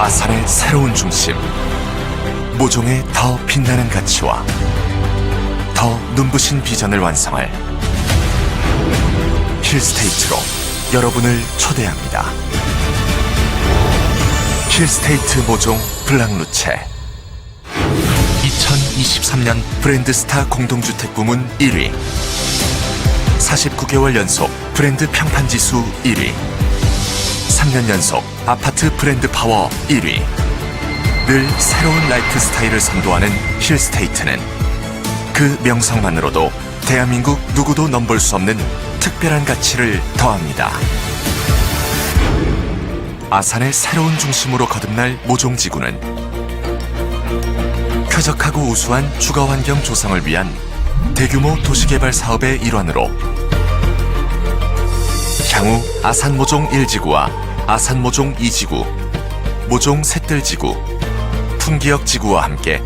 아산의 새로운 중심 모종의 더 빛나는 가치와 더 눈부신 비전을 완성할 힐스테이트로 여러분을 초대합니다. 힐스테이트 모종 블랑루체. 2023년 브랜드 스타 공동주택 부문 1위. 49개월 연속 브랜드 평판 지수 1위 3년 연속 아파트 브랜드 파워 1위. 늘 새로운 라이프 스타일을 선도하는 힐스테이트는 그 명성만으로도 대한민국 누구도 넘볼 수 없는 특별한 가치를 더합니다. 아산의 새로운 중심으로 거듭날 모종지구는 쾌적하고 우수한 주거 환경 조성을 위한 대규모 도시개발 사업의 일환으로 향후 아산 모종 1지구와 아산 모종 2지구, 모종 셋들지구, 풍기역 지구와 함께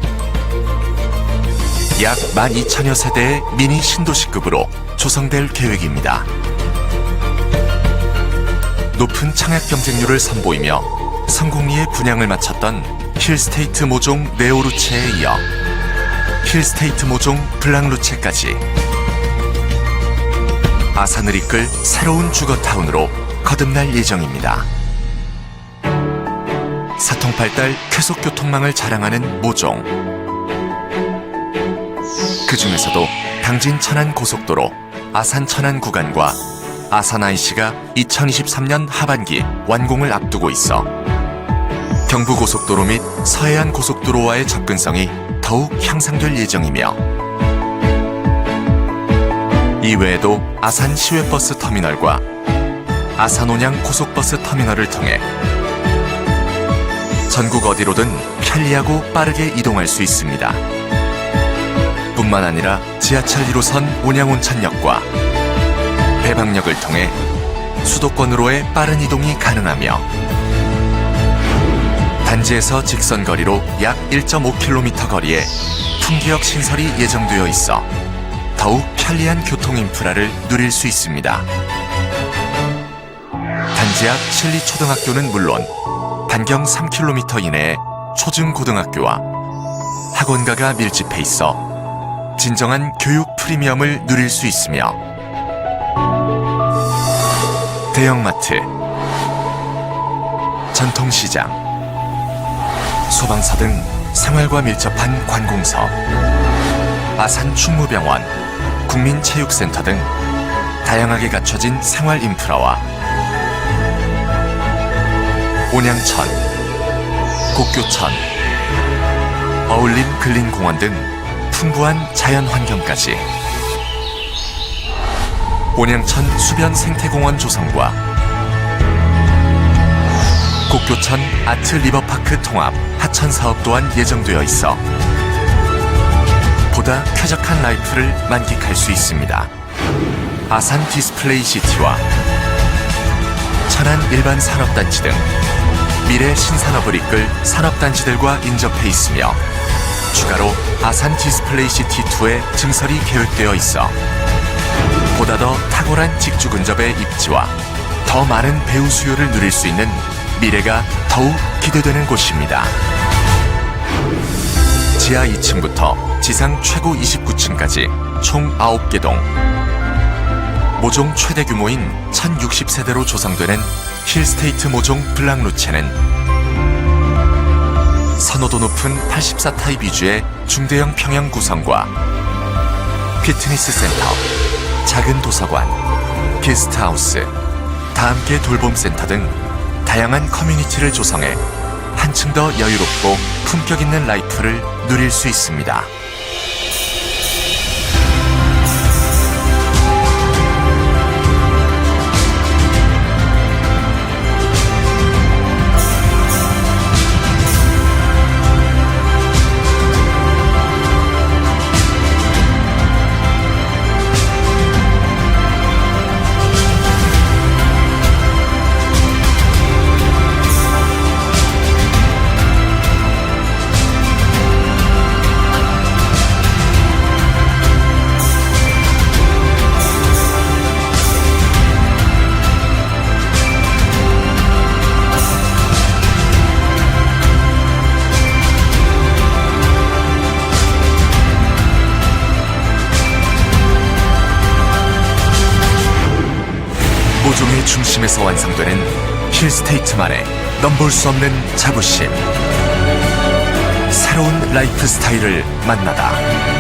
약 12,000여 세대의 미니 신도시급으로 조성될 계획입니다. 높은 청약 경쟁률을 선보이며 성공리에 분양을 마쳤던 힐스테이트 모종 네오루체에 이어 힐스테이트 모종 블랑루체까지 아산을 이끌 새로운 주거타운으로 거듭날 예정입니다. 사통팔달 쾌속교통망을 자랑하는 모종. 그 중에서도 당진 천안 고속도로 아산 천안 구간과 아산 IC가 2023년 하반기 완공을 앞두고 있어 경부 고속도로 및 서해안 고속도로와의 접근성이 더욱 향상될 예정이며 이외에도 아산 시외버스 터미널과 아산 온양 고속버스 터미널을 통해 전국 어디로든 편리하고 빠르게 이동할 수 있습니다. 뿐만 아니라 지하철 1호선 온양온천역과 배방역을 통해 수도권으로의 빠른 이동이 가능하며 단지에서 직선 거리로 약 1.5km 거리에 풍기역 신설이 예정되어 있어 더욱 편리한 교통 인프라를 누릴 수 있습니다. 단지 앞 실리초등학교는 물론 반경 3km 이내에 초중고등학교와 학원가가 밀집해 있어 진정한 교육 프리미엄을 누릴 수 있으며 대형마트, 전통시장, 소방서 등 생활과 밀접한 관공서, 아산 충무병원, 국민체육센터 등 다양하게 갖춰진 생활 인프라와 온양천, 곡교천, 어울림 근린공원 등 풍부한 자연 환경까지 온양천 수변 생태공원 조성과 곡교천 아트 리버파크 통합 하천 사업 또한 예정되어 있어 보다 쾌적한 라이프를 만끽할 수 있습니다. 아산 디스플레이 시티와 천안 일반 산업단지 등 미래 신산업을 이끌 산업단지들과 인접해 있으며 추가로 아산 디스플레이 시티 2의 증설이 계획되어 있어 보다 더 탁월한 직주 근접의 입지와 더 많은 배우 수요를 누릴 수 있는 미래가 더욱 기대되는 곳입니다. 지하 2층부터 지상 최고 29층까지 총 9개 동 모종 최대 규모인 1060세대로 조성되는 힐스테이트 모종 블랑루체는 선호도 높은 84타입 위주의 중대형 평형 구성과 피트니스 센터, 작은 도서관, 게스트하우스, 다 함께 돌봄 센터 등 다양한 커뮤니티를 조성해 한층 더 여유롭고 품격 있는 라이프를 누릴 수 있습니다. 노종의 중심에서 완성되는 힐스테이트만의 넘볼 수 없는 자부심. 새로운 라이프 스타일을 만나다.